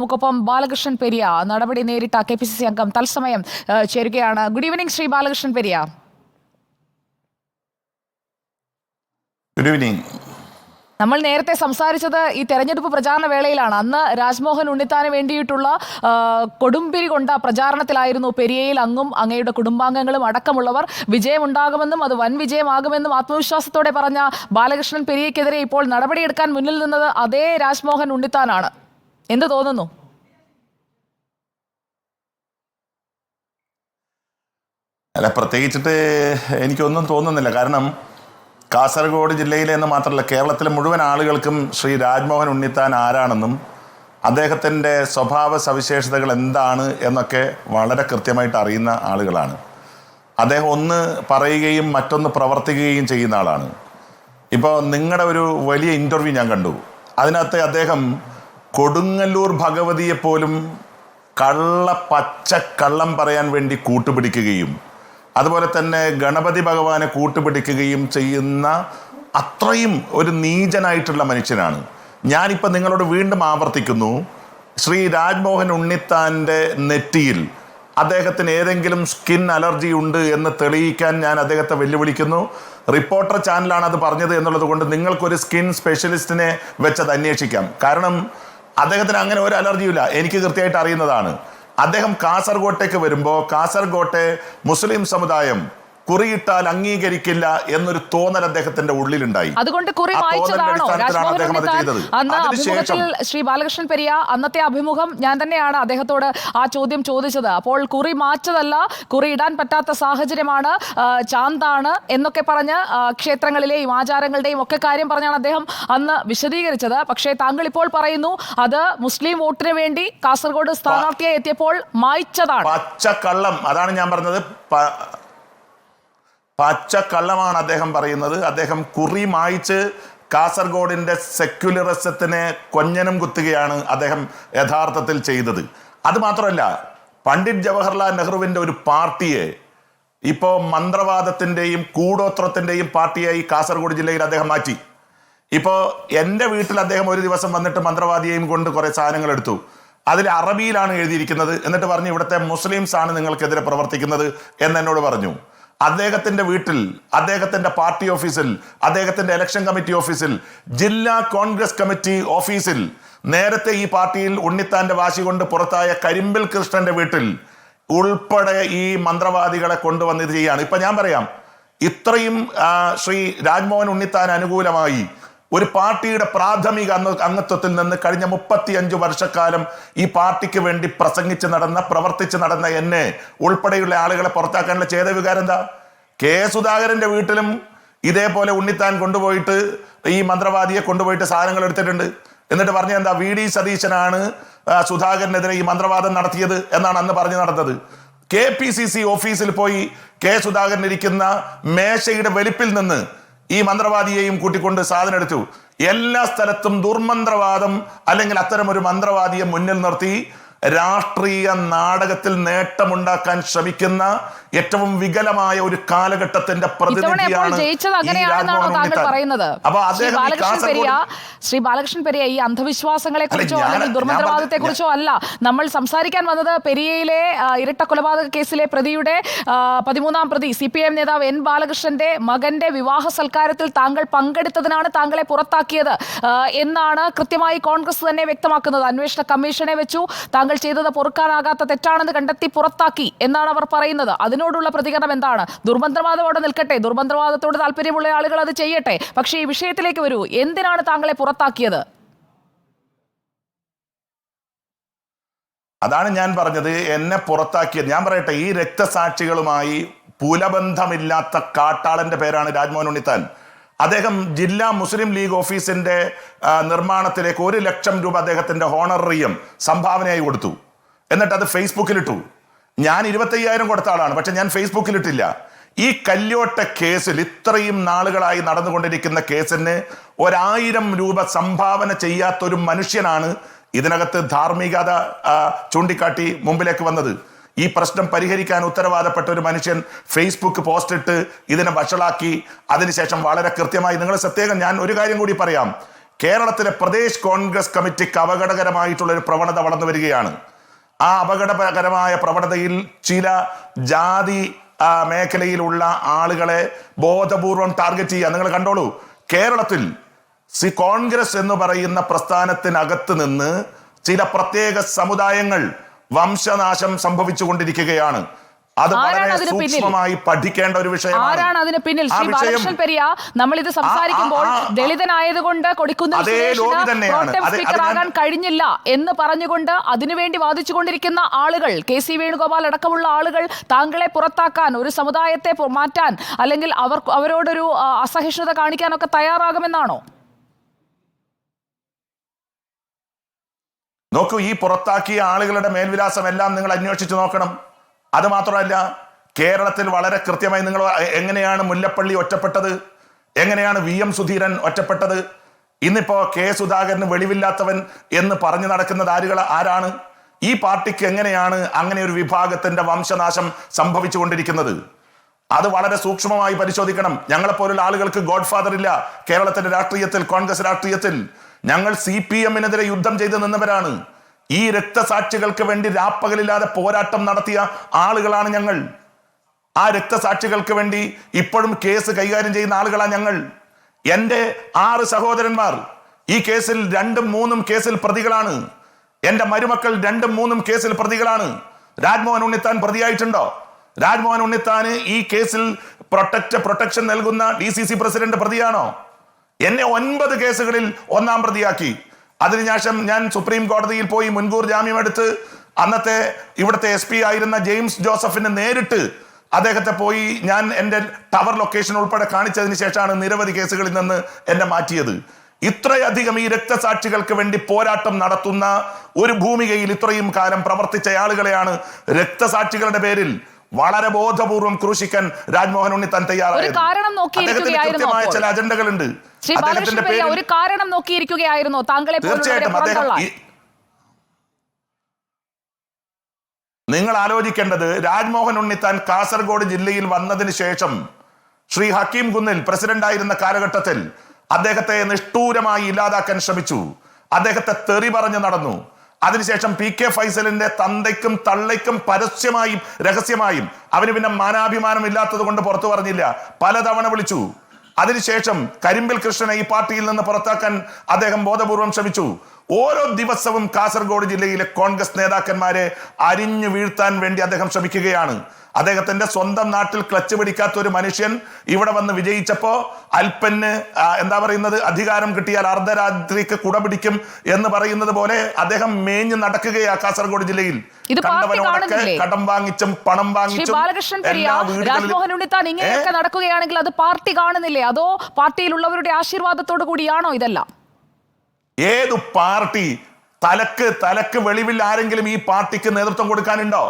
നമുക്കൊപ്പം ബാലകൃഷ്ണൻ പെരിയ. നടപടി നേരിട്ട കെ പി സി സി അംഗം തത്സമയം ചേരുകയാണ്. Good evening Shri Balakrishnan Periya. Good evening നമ്മൾ നേരത്തെ സംസാരിച്ചത് ഈ തെരഞ്ഞെടുപ്പ് പ്രചാരണ വേളയിലാണ്. അന്ന് രാജ്മോഹൻ ഉണ്ണിത്താന് വേണ്ടിയിട്ടുള്ള കൊടുമ്പിരി കൊണ്ട പ്രചാരണത്തിലായിരുന്നു പെരിയയിൽ അങ്ങും അങ്ങയുടെ കുടുംബാംഗങ്ങളും അടക്കമുള്ളവർ. വിജയമുണ്ടാകുമെന്നും അത് വൻ വിജയമാകുമെന്നും ആത്മവിശ്വാസത്തോടെ പറഞ്ഞ ബാലകൃഷ്ണൻ പെരിയയ്ക്കെതിരെ ഇപ്പോൾ നടപടിയെടുക്കാൻ മുന്നിൽ നിന്നത് അതേ രാജ്മോഹൻ ഉണ്ണിത്താനാണ്. എന്ത് തോന്നുന്നു? അല്ല പ്രത്യേകിച്ചിട്ട് എനിക്കൊന്നും തോന്നുന്നില്ല. കാരണം കാസർഗോഡ് ജില്ലയിലെ എന്ന് മാത്രമല്ല കേരളത്തിലെ മുഴുവൻ ആളുകൾക്കും ശ്രീ രാജ്മോഹൻ ഉണ്ണിത്താൻ ആരാണെന്നും അദ്ദേഹത്തിന്റെ സ്വഭാവ സവിശേഷതകൾ എന്താണ് എന്നൊക്കെ വളരെ കൃത്യമായിട്ട് അറിയുന്ന ആളുകളാണ്. അദ്ദേഹം ഒന്ന് പറയുകയും മറ്റൊന്ന് പ്രവർത്തിക്കുകയും ചെയ്യുന്ന ആളാണ്. ഇപ്പോൾ നിങ്ങളുടെ ഒരു വലിയ ഇന്റർവ്യൂ ഞാൻ കണ്ടു. അതിനകത്ത് അദ്ദേഹം കൊടുങ്ങല്ലൂർ ഭഗവതിയെ പോലും കള്ള പച്ച കള്ളം പറയാൻ വേണ്ടി കൂട്ടുപിടിക്കുകയും അതുപോലെ തന്നെ ഗണപതി ഭഗവാനെ കൂട്ടുപിടിക്കുകയും ചെയ്യുന്ന അത്രയും ഒരു നീചനായിട്ടുള്ള മനുഷ്യനാണ്. ഞാനിപ്പോൾ നിങ്ങളോട് വീണ്ടും ആവർത്തിക്കുന്നു ശ്രീ രാജ്മോഹൻ ഉണ്ണിത്താന്റെ നെറ്റിയിൽ അദ്ദേഹത്തിന് ഏതെങ്കിലും സ്കിൻ അലർജി ഉണ്ട് എന്ന് തെളിയിക്കാൻ ഞാൻ അദ്ദേഹത്തെ വെല്ലുവിളിക്കുന്നു. റിപ്പോർട്ടർ ചാനലാണ് അത് പറഞ്ഞത് എന്നുള്ളത് കൊണ്ട് നിങ്ങൾക്കൊരു സ്കിൻ സ്പെഷ്യലിസ്റ്റിനെ വെച്ചത് അന്വേഷിക്കാം. കാരണം അദ്ദേഹത്തിന് അങ്ങനെ ഒരു അലർജിയില്ല എനിക്ക് കൃത്യമായിട്ട് അറിയുന്നതാണ്. അദ്ദേഹം കാസർഗോട്ടേക്ക് വരുമ്പോൾ കാസർഗോട്ടെ മുസ്ലിം സമുദായം കുറിയിട്ടാൽ അംഗീകരിക്കില്ല എന്നൊരു തോന്നൽ അദ്ദേഹത്തിന്റെ ഉള്ളിലുണ്ടായി. അതുകൊണ്ട് കുറി വായിച്ചതാണോ അന്ന് അഭിമുഖത്തിൽ ശ്രീ ബാലകൃഷ്ണൻ പെരിയ അന്നത്തെ അഭിമുഖം ഞാൻ തന്നെയാണ് അദ്ദേഹത്തോട് ആ ചോദ്യം ചോദിച്ചത്. അപ്പോൾ കുറി മാച്ചതല്ല കുറി ഇടാൻ പറ്റാത്ത സാഹചര്യമാണ് ചാന്താണ് എന്നൊക്കെ പറഞ്ഞ് ക്ഷേത്രങ്ങളിലെയും ആചാരങ്ങളുടെയും ഒക്കെ കാര്യം പറഞ്ഞാണ് അദ്ദേഹം അന്ന് വിശദീകരിച്ചത്. പക്ഷേ താങ്കൾ ഇപ്പോൾ പറയുന്നു അത് മുസ്ലിം വോട്ടിന് വേണ്ടി കാസർഗോഡ് സ്ഥാനാർത്ഥിയായി എത്തിയപ്പോൾ മായ്ച്ചതാണ്. പച്ചക്കള്ളം അതാണ് ഞാൻ പറഞ്ഞത്. പച്ചക്കള്ളമാണ് അദ്ദേഹം പറയുന്നത്. അദ്ദേഹം കുറി മായിച്ച് കാസർഗോഡിന്റെ സെക്യുലറിസത്തിനെ കൊഞ്ഞനം കുത്തുകയാണ് അദ്ദേഹം യഥാർത്ഥത്തിൽ ചെയ്തത്. അത് മാത്രമല്ല പണ്ഡിറ്റ് ജവഹർലാൽ നെഹ്റുവിന്റെ ഒരു പാർട്ടിയെ ഇപ്പോൾ മന്ത്രവാദത്തിന്റെയും കൂടോത്രത്തിന്റെയും പാർട്ടിയായി കാസർഗോഡ് ജില്ലയിൽ അദ്ദേഹം മാറ്റി. ഇപ്പോൾ എന്റെ വീട്ടിൽ അദ്ദേഹം ഒരു ദിവസം വന്നിട്ട് മന്ത്രവാദിയെയും കൊണ്ട് കുറേ സാധനങ്ങൾ എടുത്തു. അതിൽ അറബിയിലാണ് എഴുതിയിരിക്കുന്നത്. എന്നിട്ട് പറഞ്ഞു ഇവിടുത്തെ മുസ്ലിംസ് ആണ് നിങ്ങൾക്കെതിരെ പ്രവർത്തിക്കുന്നത് എന്നെന്നോട് പറഞ്ഞു. അദ്ദേഹത്തിന്റെ വീട്ടിൽ അദ്ദേഹത്തിന്റെ പാർട്ടി ഓഫീസിൽ അദ്ദേഹത്തിന്റെ ഇലക്ഷൻ കമ്മിറ്റി ഓഫീസിൽ ജില്ലാ കോൺഗ്രസ് കമ്മിറ്റി ഓഫീസിൽ നേരത്തെ ഈ പാർട്ടിയിൽ ഉണ്ണിത്താന്റെ വാശി കൊണ്ട് പുറത്തായ കരിമ്പിൽ കൃഷ്ണന്റെ വീട്ടിൽ ഉൾപ്പെടെ ഈ മന്ത്രവാദികളെ കൊണ്ടുവന്ന് ചെയ്യാണ്. ഇപ്പൊ ഞാൻ പറയാം ഇത്രയും ശ്രീ രാജ്മോഹൻ ഉണ്ണിത്താൻ അനുകൂലമായി ഒരു പാർട്ടിയുടെ പ്രാഥമിക അംഗത്വത്തിൽ നിന്ന് കഴിഞ്ഞ മുപ്പത്തിയഞ്ചു വർഷക്കാലം ഈ പാർട്ടിക്ക് വേണ്ടി പ്രസംഗിച്ച് നടന്ന പ്രവർത്തിച്ച് നടന്ന എന്നെ ഉൾപ്പെടെയുള്ള ആളുകളെ പുറത്താക്കാനുള്ള ചേതവികാരം എന്താ? കെ. സുധാകരന്റെ വീട്ടിലും ഇതേപോലെ ഉണ്ണിത്താൻ കൊണ്ടുപോയിട്ട് ഈ മന്ത്രവാദിയെ കൊണ്ടുപോയിട്ട് സാധനങ്ങൾ എടുത്തിട്ടുണ്ട്. എന്നിട്ട് പറഞ്ഞ എന്താ? വി. ഡി. സതീശനാണ് സുധാകരനെതിരെ ഈ മന്ത്രവാദം നടത്തിയത് എന്നാണ് അന്ന് പറഞ്ഞു നടന്നത്. കെ. പി. സി. സി ഓഫീസിൽ പോയി കെ. സുധാകരൻ ഇരിക്കുന്ന മേശയുടെ വലിപ്പിൽ നിന്ന് ഈ മന്ത്രവാദിയെയും കൂട്ടിക്കൊണ്ട് സാധനം എടുത്തു. എല്ലാ സ്ഥലത്തും ദുർമന്ത്രവാദം അല്ലെങ്കിൽ അത്തരം ഒരു മന്ത്രവാദിയെ മുന്നിൽ നിർത്തി. രാഷ്ട്രീയ നാടകത്തിൽ നേട്ടമുണ്ടാക്കാൻ ശ്രമിക്കുന്ന ഏറ്റവും വികലമായ ഒരു കാലഘട്ടത്തിന്റെ പ്രതിനിധിയാണ് അപ്പൊ ശ്രീ ബാലകൃഷ്ണൻ പെരിയ ശ്രീ ബാലകൃഷ്ണൻ പെരിയ ഈ അന്ധവിശ്വാസങ്ങളെ കുറിച്ചോ അല്ല, അല്ലെങ്കിൽ ദുർമന്ത്രവാദത്തെ കുറിച്ചോ അല്ല. നമ്മൾ സംസാരിക്കാൻ വന്നത് പെരിയയിലെ ഇരട്ട കൊലപാതക കേസിലെ പ്രതിയുടെ പതിമൂന്നാം പ്രതി സി പി എം നേതാവ് എൻ ബാലകൃഷ്ണന്റെ മകന്റെ വിവാഹ സൽക്കാരത്തിൽ താങ്കൾ പങ്കെടുത്തതിനാണ് താങ്കളെ പുറത്താക്കിയത്. എന്നാണ് കൃത്യമായി കോൺഗ്രസ് തന്നെ വ്യക്തമാക്കുന്നത്. അന്വേഷണ കമ്മീഷനെ വെച്ചു. താങ്കൾ ചെയ്തത് പൊറുക്കാനാകാത്ത തെറ്റാണെന്ന് കണ്ടെത്തി പുറത്താക്കി എന്നാണ് അവർ പറയുന്നത്. അതിനോടുള്ള പ്രതികരണം എന്താണ്? ദുർമന്ത്രവാദം അവിടെ നിൽക്കട്ടെ. ദുർമന്ത്രവാദത്തോട് താല്പര്യമുള്ള ആളുകൾ അത് ചെയ്യട്ടെ. പക്ഷേ ഈ വിഷയത്തിലേക്ക് വരൂ. എന്തിനാണ് താങ്കളെ പുറത്താക്കിയത്? അതാണ് ഞാൻ പറഞ്ഞത്. എന്നെ പുറത്താക്കിയത്. ഞാൻ പറയട്ടെ ഈ രക്തസാക്ഷികളുമായി പുലബന്ധമില്ലാത്ത കാട്ടാളന്റെ പേരാണ് രാജ്മോഹൻ ഉണ്ണിത്താൻ. അദ്ദേഹം ജില്ലാ മുസ്ലിം ലീഗ് ഓഫീസിന്റെ നിർമ്മാണത്തിലേക്ക് ഒരു ലക്ഷം രൂപ അദ്ദേഹത്തിന്റെ ഹോണറിയം സംഭാവനയായി കൊടുത്തു. എന്നിട്ട് അത് ഫേസ്ബുക്കിലിട്ടു. ഞാൻ ഇരുപത്തയ്യായിരം കൊടുത്ത ആളാണ് പക്ഷെ ഞാൻ ഫേസ്ബുക്കിലിട്ടില്ല. ഈ കല്യോട്ട കേസിൽ ഇത്രയും നാളുകളായി നടന്നുകൊണ്ടിരിക്കുന്ന കേസിന് ഒരായിരം രൂപ സംഭാവന ചെയ്യാത്തൊരു മനുഷ്യനാണ് ഇതിനകത്ത് ധാർമ്മികത ചൂണ്ടിക്കാട്ടി മുമ്പിലേക്ക് വന്നത്. ഈ പ്രശ്നം പരിഹരിക്കാൻ ഉത്തരവാദപ്പെട്ട ഒരു മനുഷ്യൻ ഫേസ്ബുക്ക് പോസ്റ്റ് ഇട്ട് ഇതിനെ വഷളാക്കി. അതിനുശേഷം വളരെ കൃത്യമായി നിങ്ങൾ പ്രത്യേകം ഞാൻ ഒരു കാര്യം കൂടി പറയാം. കേരളത്തിലെ പ്രദേശ് കോൺഗ്രസ് കമ്മിറ്റിക്ക് അപകടകരമായിട്ടുള്ള ഒരു പ്രവണത വളർന്നു വരികയാണ്. ആ അപകടകരമായ പ്രവണതയിൽ ചില ജാതി മേഖലയിലുള്ള ആളുകളെ ബോധപൂർവം ടാർഗറ്റ് ചെയ്യുക. നിങ്ങൾ കണ്ടോളൂ കേരളത്തിൽ സി കോൺഗ്രസ് എന്ന് പറയുന്ന പ്രസ്ഥാനത്തിനകത്ത് നിന്ന് ചില പ്രത്യേക സമുദായങ്ങൾ വംശനാശം സംഭവിച്ചു കൊണ്ടിരിക്കുകയാണ് അത് വളരെ സൂക്ഷ്മമായി പഠിക്കേണ്ട ഒരു വിഷയമാണ്. ആരാണ് അതിന് പിന്നിൽ? ആ ശ്രീ ബാലകൃഷ്ണൻ പെരിയ നമ്മൾ ഇത് സംസാരിക്കുമ്പോൾ ദളിതനായതുകൊണ്ട് കൊടുക്കുന്ന കഴിഞ്ഞില്ല എന്ന് പറഞ്ഞുകൊണ്ട് അതിനുവേണ്ടി വാദിച്ചുകൊണ്ടിരിക്കുന്ന ആളുകൾ കെ സി വേണുഗോപാൽ അടക്കമുള്ള ആളുകൾ താങ്കളെ പുറത്താക്കാൻ ഒരു സമുദായത്തെ മാറ്റാൻ അല്ലെങ്കിൽ അവർ അവരോടൊരു അസഹിഷ്ണുത കാണിക്കാനൊക്കെ തയ്യാറാകുമെന്നാണോ? നോക്കൂ ഈ പുറത്താക്കിയ ആളുകളുടെ മേൽവിലാസം എല്ലാം നിങ്ങൾ അന്വേഷിച്ച് നോക്കണം. അത് മാത്രമല്ല കേരളത്തിൽ വളരെ കൃത്യമായി നിങ്ങൾ എങ്ങനെയാണ് മുല്ലപ്പള്ളി ഒറ്റപ്പെട്ടത്? എങ്ങനെയാണ് വി എം സുധീരൻ ഒറ്റപ്പെട്ടത്? ഇന്നിപ്പോ കെ സുധാകരന് വെളിവില്ലാത്തവൻ എന്ന് പറഞ്ഞു നടക്കുന്ന ആരുകൾ ആരാണ്? ഈ പാർട്ടിക്ക് എങ്ങനെയാണ് അങ്ങനെ ഒരു വിഭാഗത്തിന്റെ വംശനാശം സംഭവിച്ചുകൊണ്ടിരിക്കുന്നത്? അത് വളരെ സൂക്ഷ്മമായി പരിശോധിക്കണം. ഞങ്ങളെപ്പോലുള്ള ആളുകൾക്ക് ഗോഡ്ഫാദർ ഇല്ല കേരളത്തിന്റെ രാഷ്ട്രീയത്തിൽ കോൺഗ്രസ് രാഷ്ട്രീയത്തിൽ. ഞങ്ങൾ സി പി എമ്മിനെതിരെ യുദ്ധം ചെയ്ത് നിന്നവരാണ്. ഈ രക്തസാക്ഷികൾക്ക് വേണ്ടി രാപ്പകലില്ലാതെ പോരാട്ടം നടത്തിയ ആളുകളാണ് ഞങ്ങൾ. ആ രക്തസാക്ഷികൾക്ക് വേണ്ടി ഇപ്പോഴും കേസ് കൈകാര്യം ചെയ്യുന്ന ആളുകളാണ് ഞങ്ങൾ. എന്റെ ആറ് സഹോദരന്മാർ ഈ കേസിൽ രണ്ടും മൂന്നും കേസിൽ പ്രതികളാണ്. എന്റെ മരുമക്കൾ രണ്ടും മൂന്നും കേസിൽ പ്രതികളാണ്. രാജ്മോഹൻ ഉണ്ണിത്താൻ പ്രതിയായിട്ടുണ്ടോ? രാജ്മോഹൻ ഉണ്ണിത്താന് ഈ കേസിൽ പ്രൊട്ടക്റ്റ് പ്രൊട്ടക്ഷൻ നൽകുന്ന ഡി സി സി പ്രസിഡന്റ് പ്രതിയാണോ? എന്നെ ഒൻപത് കേസുകളിൽ ഒന്നാം പ്രതിയാക്കി. അതിനുശേഷം ഞാൻ സുപ്രീം കോടതിയിൽ പോയി മുൻകൂർ ജാമ്യമെടുത്ത് അന്നത്തെ ഇവിടുത്തെ എസ് പി ആയിരുന്ന ജെയിംസ് ജോസഫിന് നേരിട്ട് അദ്ദേഹത്തെ പോയി ഞാൻ എന്റെ ടവർ ലൊക്കേഷൻ ഉൾപ്പെടെ കാണിച്ചതിന് ശേഷമാണ് നിരവധി കേസുകളിൽ നിന്ന് എന്നെ മാറ്റിയത്. ഇത്രയധികം ഈ രക്തസാക്ഷികൾക്ക് വേണ്ടി പോരാട്ടം നടത്തുന്ന ഒരു ഭൂമികയിൽ ഇത്രയും കാലം പ്രവർത്തിച്ച ആളുകളെയാണ് രക്തസാക്ഷികളുടെ പേരിൽ വളരെ ബോധപൂർവം ക്രൂശിക്കാൻ രാജ്മോഹൻ ഉണ്ണി താൻ തയ്യാറായി കൃത്യമായ. ചില അജണ്ടകളുണ്ട്. അദ്ദേഹത്തിന്റെ ഒരു കാരണം നോക്കിയിരിക്കുകയായിരുന്നോ താങ്കളെ തീർച്ചയായിട്ടും അദ്ദേഹം നിങ്ങൾ ആലോചിക്കേണ്ടത് രാജ്മോഹൻ ഉണ്ണി താൻ കാസർഗോഡ് ജില്ലയിൽ വന്നതിന് ശേഷം ശ്രീ ഹക്കീം കുന്നിൽ പ്രസിഡന്റ് ആയിരുന്ന കാലഘട്ടത്തിൽ അദ്ദേഹത്തെ നിഷ്ഠൂരമായി ഇല്ലാതാക്കാൻ ശ്രമിച്ചു. അദ്ദേഹത്തെ തെറി പറഞ്ഞു നടന്നു. അതിനുശേഷം പി കെ ഫൈസലിന്റെ തന്തയ്ക്കും തള്ളയ്ക്കും പരസ്യമായും രഹസ്യമായും അവന് പിന്നെ മാനാഭിമാനം ഇല്ലാത്തത് കൊണ്ട് പുറത്തു പറഞ്ഞില്ല. പലതവണ വിളിച്ചു. അതിനുശേഷം കരിമ്പിൽ കൃഷ്ണനെ ഈ പാർട്ടിയിൽ നിന്ന് പുറത്താക്കാൻ അദ്ദേഹം ബോധപൂർവം ശ്രമിച്ചു. ഓരോ ദിവസവും കാസർഗോഡ് ജില്ലയിലെ കോൺഗ്രസ് നേതാക്കന്മാരെ അരിഞ്ഞു വീഴ്ത്താൻ വേണ്ടി അദ്ദേഹം ശ്രമിക്കുകയാണ്. അദ്ദേഹത്തിന്റെ സ്വന്തം നാട്ടിൽ ക്ലച്ച് പിടിക്കാത്ത ഒരു മനുഷ്യൻ ഇവിടെ വന്ന് വിജയിച്ചപ്പോ അൽപ്പന് എന്താ പറയുന്നത് അധികാരം കിട്ടിയാൽ അർദ്ധരാത്രിക്ക് കുട പിടിക്കും എന്ന് പറയുന്നത് പോലെ അദ്ദേഹം മേഞ്ഞ് നടക്കുകയാ കാസർഗോഡ് ജില്ലയിൽ. കടം വാങ്ങിച്ചും പണം വാങ്ങിച്ചും ബാലകൃഷ്ണൻ രാജ്മോഹൻ ഉണ്ണിത്താൻ ഇങ്ങനെയൊക്കെ നടക്കുകയാണെങ്കിൽ അത് പാർട്ടി കാണുന്നില്ലേ? അതോ പാർട്ടിയിലുള്ളവരുടെ ആശീർവാദത്തോടു കൂടിയാണോ ഇതെല്ലാം? ഏതു പാർട്ടി തലക്ക് തലക്ക് വെളിവിൽ ആരെങ്കിലും ഈ പാർട്ടിക്ക് നേതൃത്വം കൊടുക്കാനുണ്ടോ?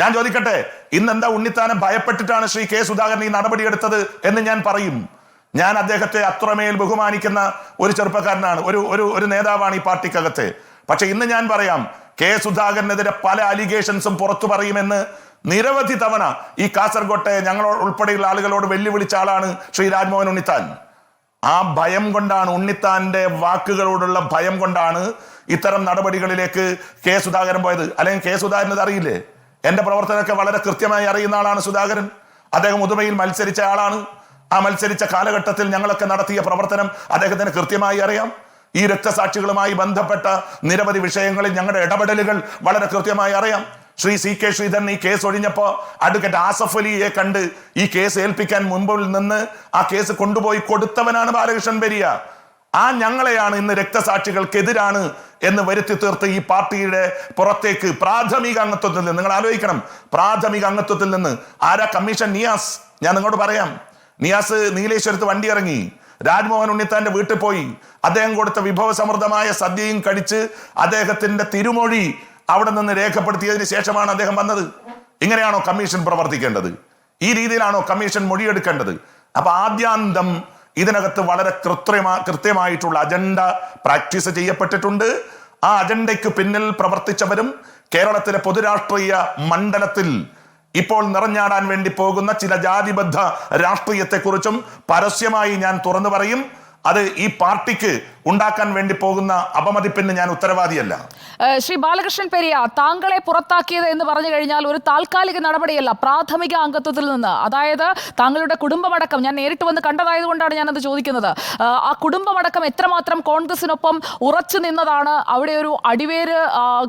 ഞാൻ ചോദിക്കട്ടെ ഇന്ന് എന്താ ഉണ്ണിത്താനം ഭയപ്പെട്ടിട്ടാണ് ശ്രീ കെ സുധാകരൻ ഈ നടപടിയെടുത്തത് എന്ന് ഞാൻ പറയും. ഞാൻ അദ്ദേഹത്തെ അത്രമേൽ ബഹുമാനിക്കുന്ന ഒരു ചെറുപ്പക്കാരനാണ് ഒരു ഒരു ഒരു നേതാവാണ് ഈ പാർട്ടിക്കകത്ത്. പക്ഷെ ഇന്ന് ഞാൻ പറയാം കെ സുധാകരനെതിരെ പല അലിഗേഷൻസും പുറത്തു പറയുമെന്ന് നിരവധി തവണ ഈ കാസർഗോട്ടെ ഞങ്ങളോ ഉൾപ്പെടെയുള്ള ആളുകളോട് വെല്ലുവിളിച്ച ആളാണ് ശ്രീ രാജ്മോഹൻ ഉണ്ണിത്താൻ. ആ ഭയം കൊണ്ടാണ് ഉണ്ണിത്താന്റെ വാക്കുകളോടുള്ള ഭയം കൊണ്ടാണ് ഇത്തരം നടപടികളിലേക്ക് കെ സുധാകരൻ പോയത്. അല്ലെങ്കിൽ കെ സുധാകരൻ അറിയില്ലേ എന്റെ പ്രവർത്തനമൊക്കെ വളരെ കൃത്യമായി അറിയുന്ന ആളാണ് സുധാകരൻ. അദ്ദേഹം ഉദുമയിൽ മത്സരിച്ച ആളാണ്. ആ മത്സരിച്ച കാലഘട്ടത്തിൽ ഞങ്ങളൊക്കെ നടത്തിയ പ്രവർത്തനം അദ്ദേഹത്തിന് കൃത്യമായി അറിയാം. ഈ രക്തസാക്ഷികളുമായി ബന്ധപ്പെട്ട നിരവധി വിഷയങ്ങളിൽ ഞങ്ങളുടെ ഇടപെടലുകൾ വളരെ കൃത്യമായി അറിയാം. ശ്രീ സി കെ ശ്രീധരൻ ഈ കേസ് ഒഴിഞ്ഞപ്പോ അഡ്വക്കേറ്റ് ആസഫ് അലിയെ കണ്ട് ഈ കേസ് ഏൽപ്പിക്കാൻ മുൻപിൽ നിന്ന് ആ കേസ് കൊണ്ടുപോയി കൊടുത്തവനാണ് ബാലകൃഷ്ണൻ പെരിയ ആ ഞങ്ങളെയാണ് ഇന്ന് രക്തസാക്ഷികൾക്കെതിരാണ് എന്ന് വരുത്തി തീർത്ത് ഈ പാർട്ടിയുടെ പുറത്തേക്ക് പ്രാഥമിക അംഗത്വത്തിൽ നിന്ന് നിങ്ങൾ ആലോചിക്കണം. പ്രാഥമിക അംഗത്വത്തിൽ നിന്ന് ആരാ കമ്മീഷൻ നിയാസ്? ഞാൻ നിങ്ങളോട് പറയാം. നിയാസ് നീലേശ്വരത്ത് വണ്ടി ഇറങ്ങി. രാജ്മോഹൻ ഉണ്ണിത്താന്റെ വീട്ടിൽ പോയി. അദ്ദേഹം കൊടുത്ത വിഭവസമൃദ്ധമായ സദ്യയും കഴിച്ച് അദ്ദേഹത്തിന്റെ തിരുമൊഴി അവിടെ നിന്ന് രേഖപ്പെടുത്തിയതിന് ശേഷമാണ് അദ്ദേഹം വന്നത്. ഇങ്ങനെയാണോ കമ്മീഷൻ പ്രവർത്തിക്കേണ്ടത്? ഈ രീതിയിലാണോ കമ്മീഷൻ മൊഴിയെടുക്കേണ്ടത്? അപ്പൊ ആദ്യാന്തം ഇതിനകത്ത് വളരെ കൃത്രിമ കൃത്യമായിട്ടുള്ള അജണ്ട പ്രാക്ടീസ് ചെയ്യപ്പെട്ടിട്ടുണ്ട്. ആ അജണ്ടയ്ക്ക് പിന്നിൽ പ്രവർത്തിച്ചവരും കേരളത്തിലെ പൊതുരാഷ്ട്രീയ മണ്ഡലത്തിൽ ഇപ്പോൾ നിറഞ്ഞാടാൻ വേണ്ടി പോകുന്ന ചില ജാതിബദ്ധ രാഷ്ട്രീയത്തെക്കുറിച്ചും പരസ്യമായി ഞാൻ തുറന്നു പറയും. അത് ഈ പാർട്ടിക്ക് ഉണ്ടാക്കാൻ വേണ്ടി പോകുന്ന അപമതിപ്പിന് ഞാൻ ഉത്തരവാദിയല്ല. ശ്രീ ബാലകൃഷ്ണൻ പെരിയ താങ്കളെ പുറത്താക്കിയത് എന്ന് പറഞ്ഞു കഴിഞ്ഞാൽ ഒരു താൽക്കാലിക നടപടിയല്ല പ്രാഥമിക അംഗത്വത്തിൽ നിന്ന്. അതായത് താങ്കളുടെ കുടുംബമടക്കം ഞാൻ നേരിട്ട് വന്ന് കണ്ടതായതുകൊണ്ടാണ് ഞാനത് ചോദിക്കുന്നത്. ആ കുടുംബമടക്കം എത്രമാത്രം കോൺഗ്രസിനൊപ്പം ഉറച്ചു നിന്നതാണ്? അവിടെ ഒരു അടിവേര്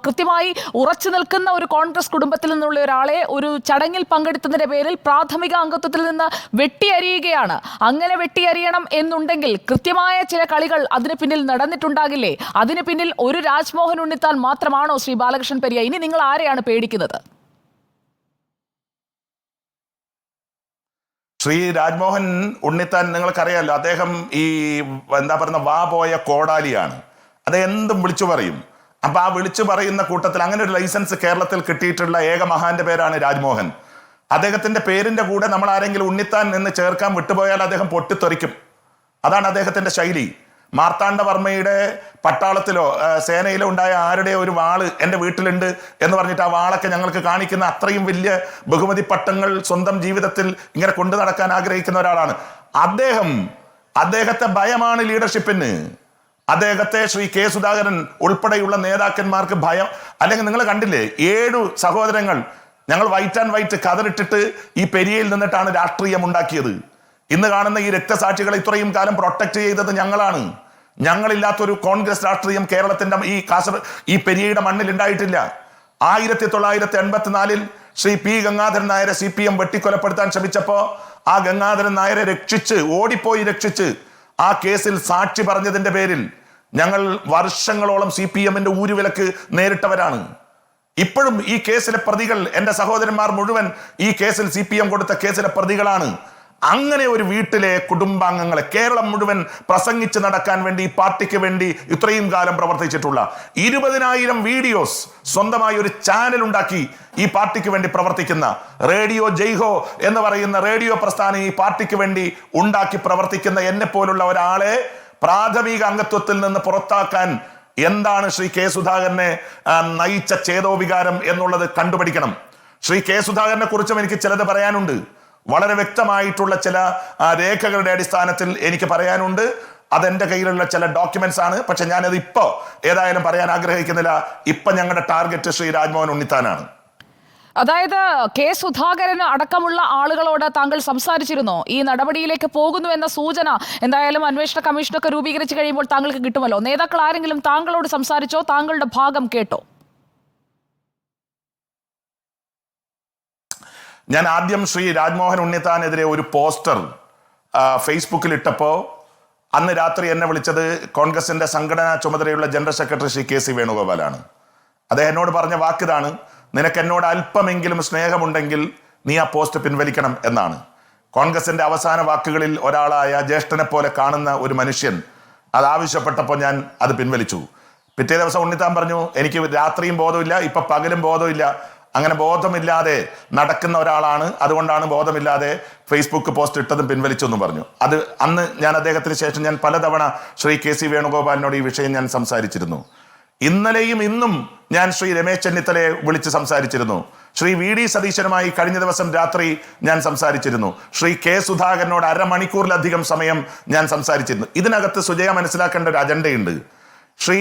കൃത്യമായി ഉറച്ചു നിൽക്കുന്ന ഒരു കോൺഗ്രസ് കുടുംബത്തിൽ നിന്നുള്ള ഒരാളെ ഒരു ചടങ്ങിൽ പങ്കെടുത്തതിന്റെ പേരിൽ പ്രാഥമിക അംഗത്വത്തിൽ നിന്ന് വെട്ടിയരിയുകയാണ്. അങ്ങനെ വെട്ടിയറിയണം എന്നുണ്ടെങ്കിൽ കൃത്യമായ ചില കളികൾ അതിന് പിന്നിൽ നടന്നിട്ടുണ്ടാകില്ലേ? അതിന് പിന്നിൽ ഒരു രാജ്മോഹൻ ഉണ്ണിത്താൻ മാത്രമാണോ ശ്രീ ബാലകൃഷ്ണൻ പെരിയ? ഇനി നിങ്ങൾ ആരെയാണ് പേടിക്കുന്നത്? ശ്രീ രാജ്മോഹൻ ഉണ്ണിത്താൻ നിങ്ങൾക്കറിയാലോ അദ്ദേഹം ഈ എന്താ പറയുന്ന വാ പോയ കോടാലിയാണ്. അത് എന്തും വിളിച്ചു പറയും. അപ്പൊ ആ വിളിച്ചു പറയുന്ന കൂട്ടത്തിൽ അങ്ങനെ ഒരു ലൈസൻസ് കേരളത്തിൽ കിട്ടിയിട്ടുള്ള ഏക മഹാന്റെ പേരാണ് രാജ്മോഹൻ. അദ്ദേഹത്തിന്റെ പേരിന്റെ കൂടെ നമ്മൾ ആരെങ്കിലും ഉണ്ണിത്താൻ എന്ന് ചേർക്കാൻ വിട്ടുപോയാൽ അദ്ദേഹം പൊട്ടിത്തെറിക്കും. അതാണ് അദ്ദേഹത്തിന്റെ ശൈലി. മാർത്താണ്ഡവർമ്മയുടെ പട്ടാളത്തിലോ സേനയിലോ ഉണ്ടായ ആരുടെ ഒരു വാൾ എന്റെ വീട്ടിലുണ്ട് എന്ന് പറഞ്ഞിട്ട് ആ വാളൊക്കെ ഞങ്ങൾക്ക് കാണിക്കുന്ന അത്രയും വലിയ ബഹുമതി പട്ടങ്ങൾ സ്വന്തം ജീവിതത്തിൽ ഇങ്ങനെ കൊണ്ടു നടക്കാൻ ആഗ്രഹിക്കുന്ന ഒരാളാണ്. അദ്ദേഹം അദ്ദേഹത്തെ ഭയമാണ് ലീഡർഷിപ്പിന്. അദ്ദേഹത്തെ ശ്രീ കെ സുധാകരൻ ഉൾപ്പെടെയുള്ള നേതാക്കന്മാർക്ക് ഭയം. അല്ലെങ്കിൽ നിങ്ങൾ കണ്ടില്ലേ ഏഴു സഹോദരങ്ങൾ ഞങ്ങൾ വൈറ്റ് ആൻഡ് വൈറ്റ് കതറിട്ടിട്ട് ഈ പെരിയയിൽ നിന്നിട്ടാണ് രാഷ്ട്രീയം ഉണ്ടാക്കിയത്. ഇന്ന് കാണുന്ന ഈ രക്തസാക്ഷികളെ ഇത്രയും കാലം പ്രൊട്ടക്ട് ചെയ്തത് ഞങ്ങളാണ്. ഞങ്ങളില്ലാത്തൊരു കോൺഗ്രസ് രാഷ്ട്രീയം കേരളത്തിന്റെ ഈ കാസർ ഈ പെരിയയുടെ മണ്ണിൽ ഉണ്ടായിട്ടില്ല. ആയിരത്തി തൊള്ളായിരത്തി എൺപത്തിനാലിൽ ശ്രീ പി ഗംഗാധരൻ നായരെ സി പി എം വെട്ടിക്കൊലപ്പെടുത്താൻ ശ്രമിച്ചപ്പോ ആ ഗംഗാധരൻ നായരെ രക്ഷിച്ച് ഓടിപ്പോയി രക്ഷിച്ച് ആ കേസിൽ സാക്ഷി പറഞ്ഞതിന്റെ പേരിൽ ഞങ്ങൾ വർഷങ്ങളോളം സി പി എമ്മിന്റെ ഊരുവിലക്ക് നേരിട്ടവരാണ്. ഇപ്പോഴും ഈ കേസിലെ പ്രതികൾ എന്റെ സഹോദരന്മാർ മുഴുവൻ ഈ കേസിൽ സി പി എം കൊടുത്ത കേസിലെ പ്രതികളാണ്. അങ്ങനെ ഒരു വീട്ടിലെ കുടുംബാംഗങ്ങളെ കേരളം മുഴുവൻ പ്രസംഗിച്ച് നടക്കാൻ വേണ്ടി പാർട്ടിക്ക് വേണ്ടി ഇത്രയും കാലം പ്രവർത്തിച്ചിട്ടുള്ള ഇരുപതിനായിരം വീഡിയോസ് സ്വന്തമായി ഒരു ചാനൽ ഉണ്ടാക്കി ഈ പാർട്ടിക്ക് വേണ്ടി പ്രവർത്തിക്കുന്ന റേഡിയോ ജയ്ഹോ എന്ന് പറയുന്ന റേഡിയോ പ്രസ്ഥാനം ഈ പാർട്ടിക്ക് വേണ്ടി ഉണ്ടാക്കി പ്രവർത്തിക്കുന്ന എന്നെ പോലുള്ള ഒരാളെ പ്രാഥമിക അംഗത്വത്തിൽ നിന്ന് പുറത്താക്കാൻ എന്താണ് ശ്രീ കെ സുധാകരനെ നയിച്ച ചേതോവികാരം എന്നുള്ളത് കണ്ടുപിടിക്കണം. ശ്രീ കെ സുധാകരനെ കുറിച്ചും എനിക്ക് ചിലത് പറയാനുണ്ട്. വളരെ വ്യക്തമായിട്ടുള്ള ചില രേഖകളുടെ അടിസ്ഥാനത്തിൽ എനിക്ക് പറയാനുണ്ട്. അതെന്റെ കയ്യിലുള്ള ചില ഡോക്യുമെന്റ്സ് ആണ്. പക്ഷെ ഞാനത് ഇപ്പോ ഏതായാലും പറയാൻ ആഗ്രഹിക്കുന്നില്ല. ഇപ്പൊ ഞങ്ങളുടെ ടാർഗറ്റ് ശ്രീ രാജ്മോഹൻ ഉണ്ണിത്താനാണ്. അതായത് കെ സുധാകരൻ അടക്കമുള്ള ആളുകളോട് താങ്കൾ സംസാരിച്ചിരുന്നോ? ഈ നടപടിയിലേക്ക് പോകുന്നു എന്ന സൂചന എന്തായാലും അന്വേഷണ കമ്മീഷനൊക്കെ രൂപീകരിച്ചു കഴിയുമ്പോൾ താങ്കൾക്ക് കിട്ടുമല്ലോ? നേതാക്കൾ ആരെങ്കിലും താങ്കളോട് സംസാരിച്ചോ? താങ്കളുടെ ഭാഗം കേട്ടോ. ഞാൻ ആദ്യം ശ്രീ രാജ്മോഹൻ ഉണ്ണിത്താനെതിരെ ഒരു പോസ്റ്റർ ഫേസ്ബുക്കിൽ ഇട്ടപ്പോൾ അന്ന് രാത്രി എന്നെ വിളിച്ചത് കോൺഗ്രസിന്റെ സംഘടനാ ചുമതലയുള്ള general secretary Shri K C വേണുഗോപാലാണ്. അദ്ദേഹം എന്നോട് പറഞ്ഞ വാക്കിതാണ് നിനക്ക് എന്നോട് അല്പമെങ്കിലും സ്നേഹമുണ്ടെങ്കിൽ നീ ആ പോസ്റ്റ് പിൻവലിക്കണം എന്നാണ്. കോൺഗ്രസിന്റെ അവസാന വാക്കുകളിൽ ഒരാളായ ജ്യേഷ്ഠനെ പോലെ കാണുന്ന ഒരു മനുഷ്യൻ അത് ആവശ്യപ്പെട്ടപ്പോൾ ഞാൻ അത് പിൻവലിച്ചു. പിറ്റേ ദിവസം ഉണ്ണിത്താൻ പറഞ്ഞു എനിക്ക് രാത്രിയും ബോധമില്ല ഇപ്പൊ പകലും ബോധമില്ല അങ്ങനെ ബോധമില്ലാതെ നടക്കുന്ന ഒരാളാണ്. അതുകൊണ്ടാണ് ബോധമില്ലാതെ ഫേസ്ബുക്ക് പോസ്റ്റ് ഇട്ടതും പിൻവലിച്ചു എന്നും പറഞ്ഞു. അത് അന്ന് ഞാൻ അദ്ദേഹത്തിന് ശേഷം ഞാൻ പലതവണ ശ്രീ കെ സി വേണുഗോപാലിനോട് ഈ വിഷയം ഞാൻ സംസാരിച്ചിരുന്നു. ഇന്നലെയും ഇന്നും ഞാൻ ശ്രീ രമേശ് ചെന്നിത്തലയെ വിളിച്ച് സംസാരിച്ചിരുന്നു. ശ്രീ വി ഡി സതീശനുമായി കഴിഞ്ഞ ദിവസം രാത്രി ഞാൻ സംസാരിച്ചിരുന്നു. ശ്രീ കെ സുധാകരനോട് അരമണിക്കൂറിലധികം സമയം ഞാൻ സംസാരിച്ചിരുന്നു. ഇതിനകത്ത് സുജയ മനസ്സിലാക്കേണ്ട ഒരു അജണ്ടയുണ്ട്. ശ്രീ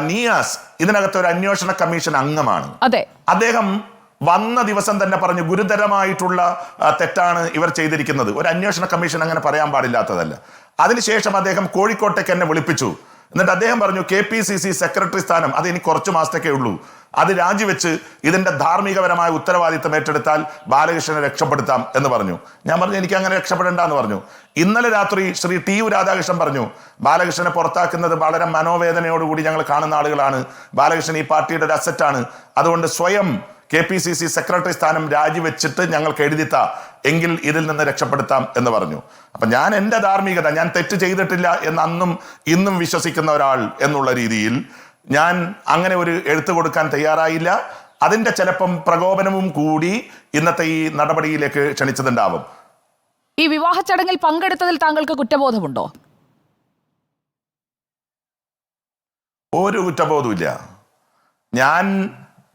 നിയാസ് ഇതിനകത്ത് ഒരു അന്വേഷണ കമ്മീഷൻ അംഗമാണ്. അതെ. അദ്ദേഹം വന്ന ദിവസം തന്നെ പറഞ്ഞു ഗുരുതരമായിട്ടുള്ള തെറ്റാണ് ഇവർ ചെയ്തിരിക്കുന്നത്. ഒരു അന്വേഷണ കമ്മീഷൻ അങ്ങനെ പറയാൻ പാടില്ലാത്തതല്ല. അതിനുശേഷം അദ്ദേഹം കോഴിക്കോട്ടേക്ക് എന്നെ വിളിപ്പിച്ചു. എന്നിട്ട് അദ്ദേഹം പറഞ്ഞു K P C C secretary സ്ഥാനം അത് ഇനി കുറച്ച് മാസത്തേക്കേ ഉള്ളൂ. അത് രാജിവെച്ച് ഇതിന്റെ ധാർമ്മികപരമായ ഉത്തരവാദിത്തം ഏറ്റെടുത്താൽ ബാലകൃഷ്ണനെ രക്ഷപ്പെടുത്താം എന്ന് പറഞ്ഞു. ഞാൻ പറഞ്ഞു എനിക്ക് അങ്ങനെ രക്ഷപ്പെടേണ്ട എന്ന് പറഞ്ഞു. ഇന്നലെ രാത്രി ശ്രീ ടി യു രാധാകൃഷ്ണൻ പറഞ്ഞു ബാലകൃഷ്ണനെ പുറത്താക്കുന്നത് വളരെ മനോവേദനയോടുകൂടി ഞങ്ങൾ കാണുന്ന ആളുകളാണ്. ബാലകൃഷ്ണൻ ഈ പാർട്ടിയുടെ ഒരു അസറ്റാണ് അതുകൊണ്ട് സ്വയം K P C C secretary സ്ഥാനം രാജിവെച്ചിട്ട് ഞങ്ങൾക്ക് എഴുതിത്ത. എങ്കിൽ ഇതിൽ നിന്ന് രക്ഷപ്പെടുത്താം എന്ന് പറഞ്ഞു. അപ്പൊ ഞാൻ എന്റെ ധാർമ്മികത ഞാൻ തെറ്റ് ചെയ്തിട്ടില്ല എന്ന് അന്നും ഇന്നും വിശ്വസിക്കുന്ന ഒരാൾ എന്നുള്ള രീതിയിൽ ഞാൻ അങ്ങനെ ഒരു എഴുത്ത് കൊടുക്കാൻ തയ്യാറായില്ല. അതിന്റെ ചിലപ്പം പ്രകോപനവും കൂടി ഇന്നത്തെ ഈ നടപടിയിലേക്ക് ക്ഷണിച്ചതുണ്ടാവും. ഈ വിവാഹ ചടങ്ങിൽ പങ്കെടുത്തതിൽ താങ്കൾക്ക് കുറ്റബോധമുണ്ടോ? ഒരു കുറ്റബോധമില്ല ഞാൻ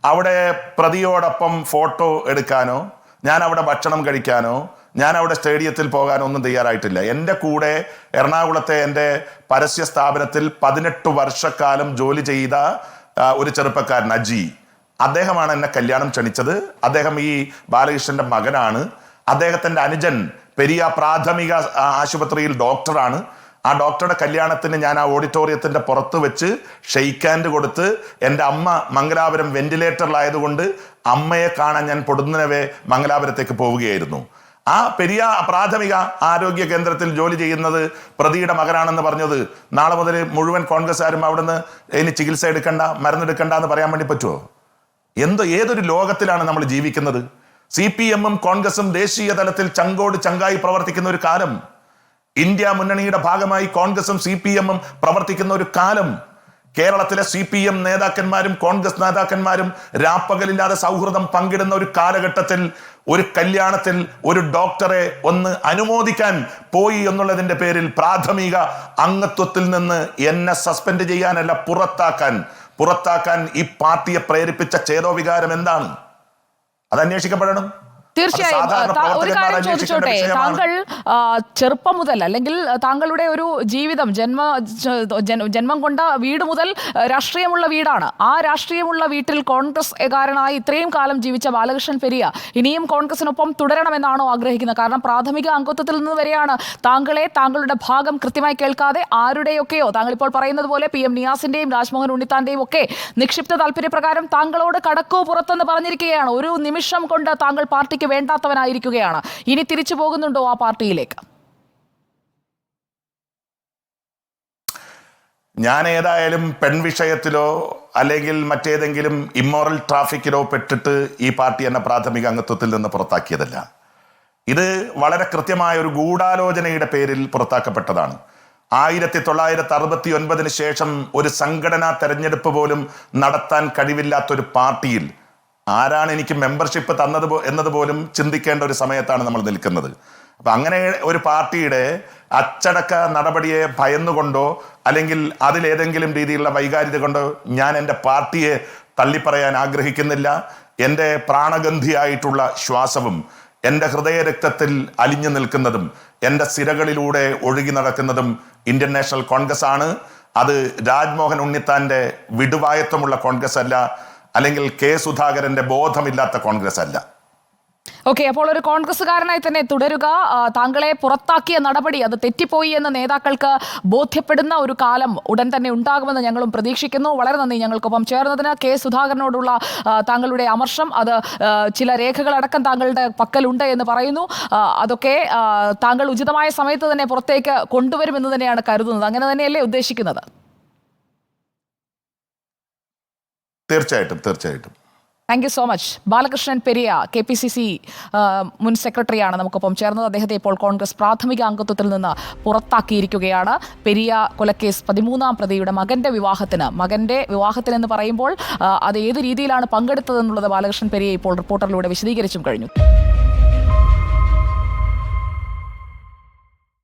അവിടെ പ്രതിയോടൊപ്പം ഫോട്ടോ എടുക്കാനോ ഞാൻ അവിടെ ഭക്ഷണം കഴിക്കാനോ ഞാൻ അവിടെ സ്റ്റേഡിയത്തിൽ പോകാനൊന്നും തയ്യാറായിട്ടില്ല. എന്റെ കൂടെ എറണാകുളത്തെ എന്റെ പരസ്യ സ്ഥാപനത്തിൽ പതിനെട്ട് വർഷക്കാലം ജോലി ചെയ്ത ഒരു ചെറുപ്പക്കാരൻ അജി. അദ്ദേഹമാണ് എന്നെ കല്യാണം ക്ഷണിച്ചത്. അദ്ദേഹം ഈ ബാലകൃഷ്ണന്റെ മകനാണ്. അദ്ദേഹത്തിന്റെ അനുജൻ പെരിയ പ്രാഥമിക ആശുപത്രിയിൽ ഡോക്ടറാണ്. ആ ഡോക്ടറുടെ കല്യാണത്തിന് ഞാൻ ആ ഓഡിറ്റോറിയത്തിന്റെ പുറത്ത് വെച്ച് ഷെയ്ക്ക് ഹാൻഡ് കൊടുത്ത് എന്റെ അമ്മ മംഗലാപുരം വെന്റിലേറ്ററിലായതുകൊണ്ട് അമ്മയെ കാണാൻ ഞാൻ പൊടുന്നനവേ മംഗലാപുരത്തേക്ക് പോവുകയായിരുന്നു. ആ പെരിയ പ്രാഥമിക ആരോഗ്യ കേന്ദ്രത്തിൽ ജോലി ചെയ്യുന്നത് പ്രതിയുടെ മകനാണെന്ന് പറഞ്ഞത്. നാളെ മുതൽ മുഴുവൻ കോൺഗ്രസ്സുകാരും അവിടുന്ന് ഇനി ചികിത്സ എടുക്കണ്ട മരുന്നെടുക്കണ്ട എന്ന് പറയാൻ വേണ്ടി പറ്റുമോ എന്തോ ഏതൊരു ലോകത്തിലാണ് നമ്മൾ ജീവിക്കുന്നത്? സി പി എമ്മും കോൺഗ്രസും ദേശീയ തലത്തിൽ ചങ്കോട് ചങ്കായി പ്രവർത്തിക്കുന്ന ഒരു കാലം. ഇന്ത്യ മുന്നണിയുടെ ഭാഗമായി കോൺഗ്രസും സി പി എമ്മും പ്രവർത്തിക്കുന്ന ഒരു കാലം. കേരളത്തിലെ സി പി എം നേതാക്കന്മാരും കോൺഗ്രസ് നേതാക്കന്മാരും രാപ്പകലില്ലാതെ സൗഹൃദം പങ്കിടുന്ന ഒരു കാലഘട്ടത്തിൽ ഒരു കല്യാണത്തിൽ ഒരു ഡോക്ടറെ ഒന്ന് അനുമോദിക്കാൻ പോയി എന്നുള്ളതിന്റെ പേരിൽ പ്രാഥമിക അംഗത്വത്തിൽ നിന്ന് എന്നെ സസ്പെൻഡ് ചെയ്യാനല്ല പുറത്താക്കാൻ പുറത്താക്കാൻ ഈ പാർട്ടിയെ പ്രേരിപ്പിച്ച ചേതോവികാരം എന്താണ്? അത് അന്വേഷിക്കപ്പെടണം തീർച്ചയായും ഒരു കാര്യം ചോദിച്ചോട്ടെ താങ്കൾ ചെറുപ്പം മുതൽ അല്ലെങ്കിൽ താങ്കളുടെ ഒരു ജീവിതം ജന്മ ജന്മം കൊണ്ട വീട് മുതൽ രാഷ്ട്രീയമുള്ള വീടാണ്. ആ രാഷ്ട്രീയമുള്ള വീട്ടിൽ കോൺഗ്രസ് കാരനായി ഇത്രയും കാലം ജീവിച്ച ബാലകൃഷ്ണൻ പെരിയ ഇനിയും കോൺഗ്രസിനൊപ്പം തുടരണമെന്നാണോ ആഗ്രഹിക്കുന്നത്? കാരണം പ്രാഥമിക അംഗത്വത്തിൽ നിന്ന് വരെയാണ് താങ്കളെ താങ്കളുടെ ഭാഗം കൃത്യമായി കേൾക്കാതെ ആരുടെയൊക്കെയോ താങ്കൾ ഇപ്പോൾ പറയുന്നത് പോലെ പി എം നിയാസിന്റെയും രാജ്മോഹൻ ഉണ്ണിത്താന്റെയും ഒക്കെ നിക്ഷിപ്ത താല്പര്യപ്രകാരം താങ്കളോട് കടക്കൂ പുറത്തെന്ന് പറഞ്ഞിരിക്കുകയാണ്. ഒരു നിമിഷം കൊണ്ട് താങ്കൾ പാർട്ടിക്ക് വേണ്ടാത്തവനായിരിക്കുകയാണ്. ഇനി തിരിച്ചു പോകുന്നുണ്ടോ ആ പാർട്ടിയിലേക്ക്? ഞാൻ ഏതായാലും പെൺവിഷയത്തിലോ അല്ലെങ്കിൽ മറ്റേതെങ്കിലും ഇമ്മോറൽ ട്രാഫിക്കിലോ പെട്ടിട്ട് ഈ പാർട്ടി എന്നെ പ്രാഥമിക അംഗത്വത്തിൽ നിന്ന് പുറത്താക്കിയതല്ല. ഇത് വളരെ കൃത്യമായ ഒരു ഗൂഢാലോചനയുടെ പേരിൽ പുറത്താക്കപ്പെട്ടതാണ്. ആയിരത്തി തൊള്ളായിരത്തി അറുപത്തി ഒൻപതിന് ശേഷം ഒരു സംഘടനാ തെരഞ്ഞെടുപ്പ് പോലും നടത്താൻ കഴിവില്ലാത്തൊരു പാർട്ടിയിൽ ആരാണ് എനിക്ക് മെമ്പർഷിപ്പ് തന്നത് എന്നത് പോലും ചിന്തിക്കേണ്ട ഒരു സമയത്താണ് നമ്മൾ നിൽക്കുന്നത്. അപ്പൊ അങ്ങനെ ഒരു പാർട്ടിയുടെ അച്ചടക്ക നടപടിയെ ഭയന്നുകൊണ്ടോ അല്ലെങ്കിൽ അതിലേതെങ്കിലും രീതിയിലുള്ള വൈകാരിത കൊണ്ടോ ഞാൻ എന്റെ പാർട്ടിയെ തള്ളിപ്പറയാൻ ആഗ്രഹിക്കുന്നില്ല. എന്റെ പ്രാണഗന്ധിയായിട്ടുള്ള ശ്വാസവും എന്റെ ഹൃദയരക്തത്തിൽ അലിഞ്ഞു നിൽക്കുന്നതും എന്റെ സിരകളിലൂടെ ഒഴുകി നടക്കുന്നതും ഇന്ത്യൻ നാഷണൽ കോൺഗ്രസ് ആണ് അത് രാജ്മോഹൻ ഉണ്ണിത്താന്റെ വിടുവായത്വമുള്ള കോൺഗ്രസ് അല്ല അല്ലെങ്കിൽ കെ സുധാകരന്റെ ബോധമില്ലാത്ത കോൺഗ്രസ് അല്ല. ഓക്കെ അപ്പോൾ ഒരു കോൺഗ്രസ്സുകാരനായി തന്നെ തുടരുക. താങ്കളെ പുറത്താക്കിയ നടപടി അത് തെറ്റിപ്പോയി എന്ന് നേതാക്കൾക്ക് ബോധ്യപ്പെടുന്ന ഒരു കാലം ഉടൻ തന്നെ ഉണ്ടാകുമെന്ന് ഞങ്ങളും പ്രതീക്ഷിക്കുന്നു. വളരെ നന്ദി ഞങ്ങൾക്കൊപ്പം ചേർന്നതിന്. കെ സുധാകരനോടുള്ള താങ്കളുടെ അമർഷം അത് ചില രേഖകളടക്കം താങ്കളുടെ പക്കലുണ്ട് എന്ന് പറയുന്നു. അതൊക്കെ താങ്കൾ ഉചിതമായ സമയത്ത് തന്നെ പുറത്തേക്ക് കൊണ്ടുവരുമെന്ന് തന്നെയാണ് കരുതുന്നത്. അങ്ങനെ തന്നെയല്ലേ ഉദ്ദേശിക്കുന്നത്? തീർച്ചയായിട്ടും തീർച്ചയായിട്ടും. Thank you so much Balakrishnan Periya K P C C മുൻ സെക്രട്ടറിയാണ് നമുക്കൊപ്പം ചേർന്നത്. അദ്ദേഹത്തെ ഇപ്പോൾ കോൺഗ്രസ് പ്രാഥമിക അംഗത്വത്തിൽ നിന്ന് പുറത്താക്കിയിരിക്കുകയാണ്. പെരിയ കൊലക്കേസ് പതിമൂന്നാം പ്രതിയുടെ മകന്റെ വിവാഹത്തിന്. മകന്റെ വിവാഹത്തിനെന്ന് പറയുമ്പോൾ അത് ഏത് രീതിയിലാണ് പങ്കെടുത്തതെന്നുള്ളത് ബാലകൃഷ്ണൻ പെരിയ ഇപ്പോൾ റിപ്പോർട്ടറിലൂടെ വിശദീകരിച്ചും കഴിഞ്ഞു.